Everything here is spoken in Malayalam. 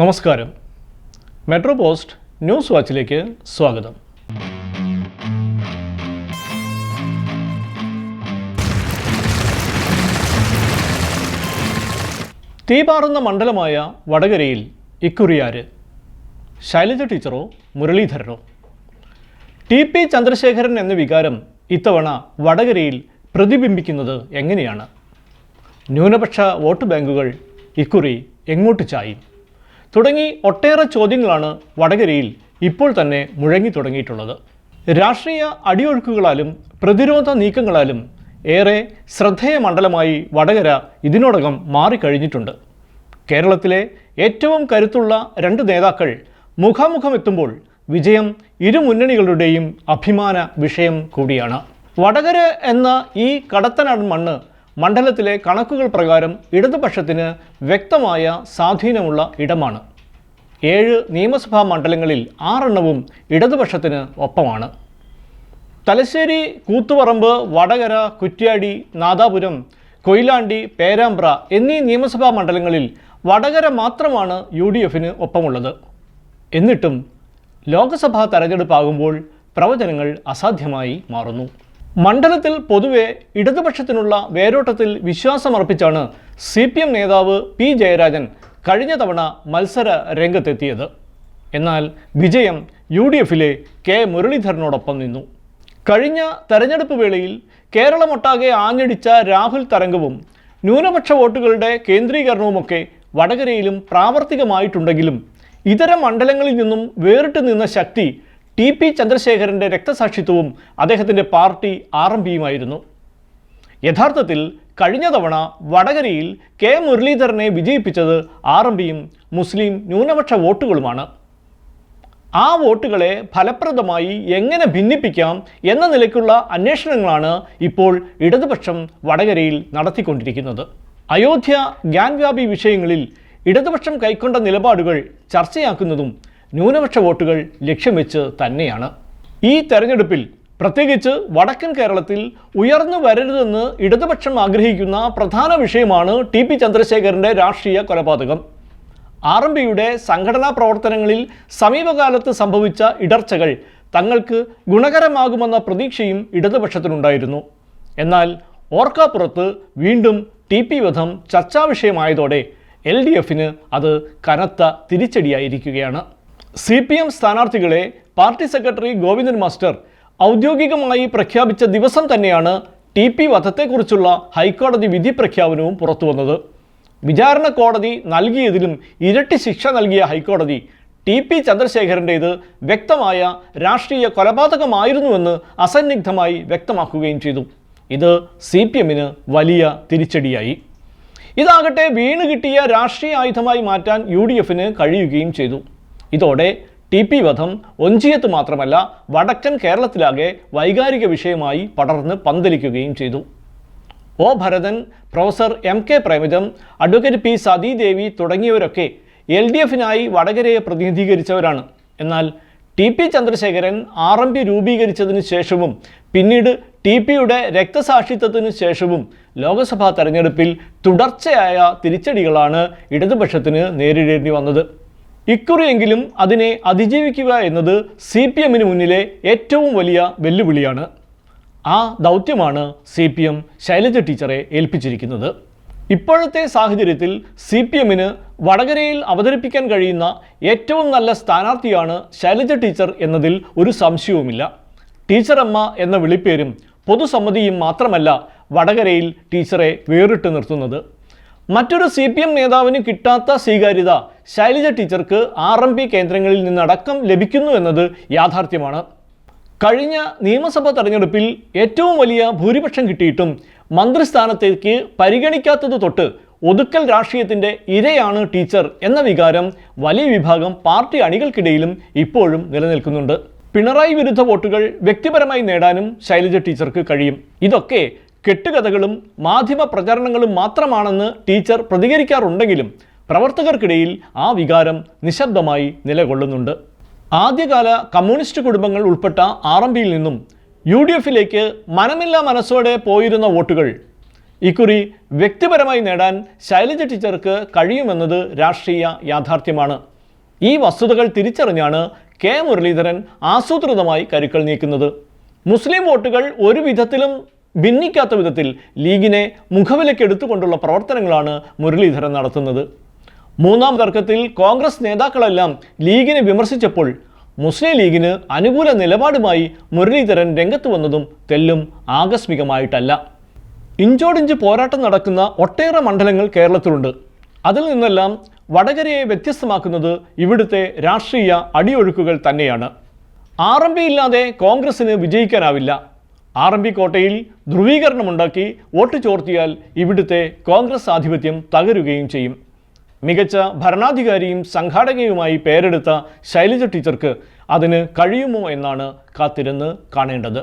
നമസ്കാരം. മെട്രോ പോസ്റ്റ് ന്യൂസ് വാച്ചിലേക്ക് സ്വാഗതം. തീപാറുന്ന മണ്ഡലമായ വടകരയിൽ ഇക്കുറിയാര് ശൈലജ ടീച്ചറോ മുരളീധരനോ? ടി പി ചന്ദ്രശേഖരൻ എന്ന വികാരം ഇത്തവണ വടകരയിൽ പ്രതിബിംബിക്കുന്നത് എങ്ങനെയാണ്? ന്യൂനപക്ഷ വോട്ട് ബാങ്കുകൾ ഇക്കുറി എങ്ങോട്ട് ചായും? തുടങ്ങി ഒട്ടേറെ ചോദ്യങ്ങളാണ് വടകരയിൽ ഇപ്പോൾ തന്നെ മുഴങ്ങി തുടങ്ങിയിട്ടുള്ളത്. രാഷ്ട്രീയ അടിയൊഴുക്കുകളാലും പ്രതിരോധ നീക്കങ്ങളാലും ഏറെ ശ്രദ്ധേയ മണ്ഡലമായി വടകര ഇതിനോടകം മാറിക്കഴിഞ്ഞിട്ടുണ്ട്. കേരളത്തിലെ ഏറ്റവും കരുത്തുള്ള രണ്ട് നേതാക്കൾ മുഖാമുഖമെത്തുമ്പോൾ വിജയം ഇരു മുന്നണികളുടെയും അഭിമാന വിഷയം കൂടിയാണ്. വടകര എന്ന ഈ കടത്തനാടൻ മണ്ണ് മണ്ഡലത്തിലെ കണക്കുകൾ പ്രകാരം ഇടതുപക്ഷത്തിന് വ്യക്തമായ സ്വാധീനമുള്ള ഇടമാണ്. ഏഴ് നിയമസഭാ മണ്ഡലങ്ങളിൽ ആറെണ്ണവും ഇടതുപക്ഷത്തിന് ഒപ്പമാണ്. തലശ്ശേരി കൂത്തുപറമ്പ് വടകര കുറ്റ്യാടി നാദാപുരം കൊയിലാണ്ടി പേരാമ്പ്ര എന്നീ നിയമസഭാ മണ്ഡലങ്ങളിൽ വടകര മാത്രമാണ് യു ഡി എഫിന് ഒപ്പമുള്ളത്. എന്നിട്ടും ലോക്സഭാ തെരഞ്ഞെടുപ്പാകുമ്പോൾ പ്രവചനങ്ങൾ അസാധ്യമായി മാറുന്നു. മണ്ഡലത്തിൽ പൊതുവെ ഇടതുപക്ഷത്തിനുള്ള വേരോട്ടത്തിൽ വിശ്വാസമർപ്പിച്ചാണ് സി പി എം നേതാവ് പി ജയരാജൻ കഴിഞ്ഞ തവണ മത്സര രംഗത്തെത്തിയത്. എന്നാൽ വിജയം യു ഡി എഫിലെ കെ മുരളീധരനോടൊപ്പം നിന്നു. കഴിഞ്ഞ തെരഞ്ഞെടുപ്പ് വേളയിൽ കേരളമൊട്ടാകെ ആഞ്ഞടിച്ച രാഹുൽ തരംഗവും ന്യൂനപക്ഷ വോട്ടുകളുടെ കേന്ദ്രീകരണവുമൊക്കെ വടകരയിലും പ്രാവർത്തികമായിട്ടുണ്ടെങ്കിലും ഇതര മണ്ഡലങ്ങളിൽ നിന്നും വേറിട്ട് നിന്ന ശക്തി ടി പി ചന്ദ്രശേഖരന്റെ രക്തസാക്ഷിത്വവും അദ്ദേഹത്തിന്റെ പാർട്ടി ആർ എം പിയുമായിരുന്നു. യഥാർത്ഥത്തിൽ കഴിഞ്ഞ തവണ വടകരയിൽ കെ മുരളീധരനെ വിജയിപ്പിച്ചത് ആർ എം പിയും മുസ്ലിം ന്യൂനപക്ഷ വോട്ടുകളുമാണ്. ആ വോട്ടുകളെ ഫലപ്രദമായി എങ്ങനെ ഭിന്നിപ്പിക്കാം എന്ന നിലയ്ക്കുള്ള അന്വേഷണങ്ങളാണ് ഇപ്പോൾ ഇടതുപക്ഷം വടകരയിൽ നടത്തിക്കൊണ്ടിരിക്കുന്നത്. അയോധ്യ ഗ്യാൻവ്യാപി വിഷയങ്ങളിൽ ഇടതുപക്ഷം കൈക്കൊണ്ട നിലപാടുകൾ ചർച്ചയാക്കുന്നതും ന്യൂനപക്ഷ വോട്ടുകൾ ലക്ഷ്യം വെച്ച് തന്നെയാണ്. ഈ തെരഞ്ഞെടുപ്പിൽ പ്രത്യേകിച്ച് വടക്കൻ കേരളത്തിൽ ഉയർന്നു വരരുതെന്ന് ഇടതുപക്ഷം ആഗ്രഹിക്കുന്ന പ്രധാന വിഷയമാണ് ടി പി ചന്ദ്രശേഖരന്റെ രാഷ്ട്രീയ കൊലപാതകം. ആർ എം പിയുടെ സംഘടനാ പ്രവർത്തനങ്ങളിൽ സമീപകാലത്ത് സംഭവിച്ച ഇടർച്ചകൾ തങ്ങൾക്ക് ഗുണകരമാകുമെന്ന പ്രതീക്ഷയും ഇടതുപക്ഷത്തിനുണ്ടായിരുന്നു. എന്നാൽ ഓർക്കാപ്പുറത്ത് വീണ്ടും ടി പി വധം ചർച്ചാവിഷയമായതോടെ എൽ ഡി എഫിന് അത് കനത്ത തിരിച്ചടിയായിരിക്കുകയാണ്. സി പി എം സ്ഥാനാർത്ഥികളെ പാർട്ടി സെക്രട്ടറി ഗോവിന്ദൻ മാസ്റ്റർ ഔദ്യോഗികമായി പ്രഖ്യാപിച്ച ദിവസം തന്നെയാണ് ടി പി വധത്തെക്കുറിച്ചുള്ള ഹൈക്കോടതി വിധി പ്രഖ്യാപനവും പുറത്തുവന്നത്. വിചാരണ കോടതി നൽകിയതിലും ഇരട്ടി ശിക്ഷ നൽകിയ ഹൈക്കോടതി ടി പി ചന്ദ്രശേഖരന്റേത് വ്യക്തമായ രാഷ്ട്രീയ കൊലപാതകമായിരുന്നുവെന്ന് അസന്നിഗ്ധമായി വ്യക്തമാക്കുകയും ചെയ്തു. ഇത് സി പി എമ്മിന് വലിയ തിരിച്ചടിയായി. ഇതാകട്ടെ വീണ് കിട്ടിയ രാഷ്ട്രീയ ആയുധമായി മാറ്റാൻ യു ഡി എഫിന് കഴിയുകയും ചെയ്തു. ഇതോടെ ടി പി വധം ഒഞ്ചിയത്ത് മാത്രമല്ല വടക്കൻ കേരളത്തിലാകെ വൈകാരിക വിഷയമായി പടർന്ന് പന്തലിക്കുകയും ചെയ്തു. O Bharathan professor M K Premajam advocate P Sathidevi തുടങ്ങിയവരൊക്കെ L D എഫിനായി വടകരയെ പ്രതിനിധീകരിച്ചവരാണ്. എന്നാൽ T P Chandrasekharan R M P രൂപീകരിച്ചതിന് ശേഷവും പിന്നീട് ടി പിയുടെ രക്തസാക്ഷിത്വത്തിന് ശേഷവും ലോക്സഭാ തെരഞ്ഞെടുപ്പിൽ തുടർച്ചയായ തിരിച്ചടികളാണ് ഇടതുപക്ഷത്തിന് നേരിടേണ്ടി വന്നത്. ഇക്കുറിയെങ്കിലും അതിനെ അതിജീവിക്കുക എന്നത് സി പി എമ്മിന് മുന്നിലെ ഏറ്റവും വലിയ വെല്ലുവിളിയാണ്. ആ ദൗത്യമാണ് സി പി എം ശൈലജ ടീച്ചറെ ഏൽപ്പിച്ചിരിക്കുന്നത്. ഇപ്പോഴത്തെ സാഹചര്യത്തിൽ സി പി എമ്മിന് വടകരയിൽ അവതരിപ്പിക്കാൻ കഴിയുന്ന ഏറ്റവും നല്ല സ്ഥാനാർത്ഥിയാണ് ശൈലജ ടീച്ചർ എന്നതിൽ ഒരു സംശയവുമില്ല. ടീച്ചറമ്മ എന്ന വിളിപ്പേരും പൊതുസമ്മതിയും മാത്രമല്ല വടകരയിൽ ടീച്ചറെ വേറിട്ട് നിർത്തുന്നത്. മറ്റൊരു സി പി എം നേതാവിന് കിട്ടാത്ത സ്വീകാര്യത ശൈലജ ടീച്ചർക്ക് ആർ എം പി കേന്ദ്രങ്ങളിൽ നിന്നടക്കം ലഭിക്കുന്നു എന്നത് യാഥാർത്ഥ്യമാണ്. കഴിഞ്ഞ നിയമസഭാ തെരഞ്ഞെടുപ്പിൽ ഏറ്റവും വലിയ ഭൂരിപക്ഷം കിട്ടിയിട്ടും മന്ത്രിസ്ഥാനത്തേക്ക് പരിഗണിക്കാത്തത് തൊട്ട് ഒതുക്കൽ രാഷ്ട്രീയത്തിന്റെ ഇരയാണ് ടീച്ചർ എന്ന വികാരം വലിയ വിഭാഗം പാർട്ടി അണികൾക്കിടയിലും ഇപ്പോഴും നിലനിൽക്കുന്നുണ്ട്. പിണറായി വിരുദ്ധ വോട്ടുകൾ വ്യക്തിപരമായി നേടാനും ശൈലജ ടീച്ചർക്ക് കഴിയും. ഇതൊക്കെ കെട്ടുകഥകളും മാധ്യമ പ്രചരണങ്ങളും മാത്രമാണെന്ന് ടീച്ചർ പ്രതികരിക്കാറുണ്ടെങ്കിലും പ്രവർത്തകർക്കിടയിൽ ആ വികാരം നിശബ്ദമായി നിലകൊള്ളുന്നുണ്ട്. ആദ്യകാല കമ്മ്യൂണിസ്റ്റ് കുടുംബങ്ങൾ ഉൾപ്പെട്ട ആർ എം പിയിൽ നിന്നും യു ഡി എഫിലേക്ക് മനമില്ലാ മനസ്സോടെ പോയിരുന്ന വോട്ടുകൾ ഇക്കുറി വ്യക്തിപരമായി നേടാൻ ശൈലജ ടീച്ചർക്ക് കഴിയുമെന്നത് രാഷ്ട്രീയ യാഥാർത്ഥ്യമാണ്. ഈ വസ്തുതകൾ തിരിച്ചറിഞ്ഞാണ് കെ മുരളീധരൻ ആസൂത്രിതമായി കരുക്കൾ നീക്കുന്നത്. മുസ്ലിം വോട്ടുകൾ ഒരു വിധത്തിലും ഭിന്നിക്കാത്ത വിധത്തിൽ ലീഗിനെ മുഖവിലക്കെടുത്തുകൊണ്ടുള്ള പ്രവർത്തനങ്ങളാണ് മുരളീധരൻ നടത്തുന്നത്. മൂന്നാം തർക്കത്തിൽ കോൺഗ്രസ് നേതാക്കളെല്ലാം ലീഗിനെ വിമർശിച്ചപ്പോൾ മുസ്ലിം ലീഗിന് അനുകൂല നിലപാടുമായി മുരളീധരൻ രംഗത്ത് വന്നതും തെല്ലും ആകസ്മികമായിട്ടല്ല. ഇഞ്ചോടിഞ്ച് പോരാട്ടം നടക്കുന്ന ഒട്ടേറെ മണ്ഡലങ്ങൾ കേരളത്തിലുണ്ട്. അതിൽ നിന്നെല്ലാം വടകരയെ വ്യത്യസ്തമാക്കുന്നത് ഇവിടുത്തെ രാഷ്ട്രീയ അടിയൊഴുക്കുകൾ തന്നെയാണ്. ഇല്ലാതെ കോൺഗ്രസിന് വിജയിക്കാനാവില്ല. ആർ എം പി കോട്ടയിൽ ധ്രുവീകരണമുണ്ടാക്കി വോട്ട് ചോർത്തിയാൽ ഇവിടുത്തെ കോൺഗ്രസ് ആധിപത്യം തകരുകയും ചെയ്യും. മികച്ച ഭരണാധികാരിയും സംഘാടകയുമായി പേരെടുത്ത ശൈലജ ടീച്ചർക്ക് അതിന് കഴിയുമോ എന്നാണ് കാത്തിരുന്ന് കാണേണ്ടത്.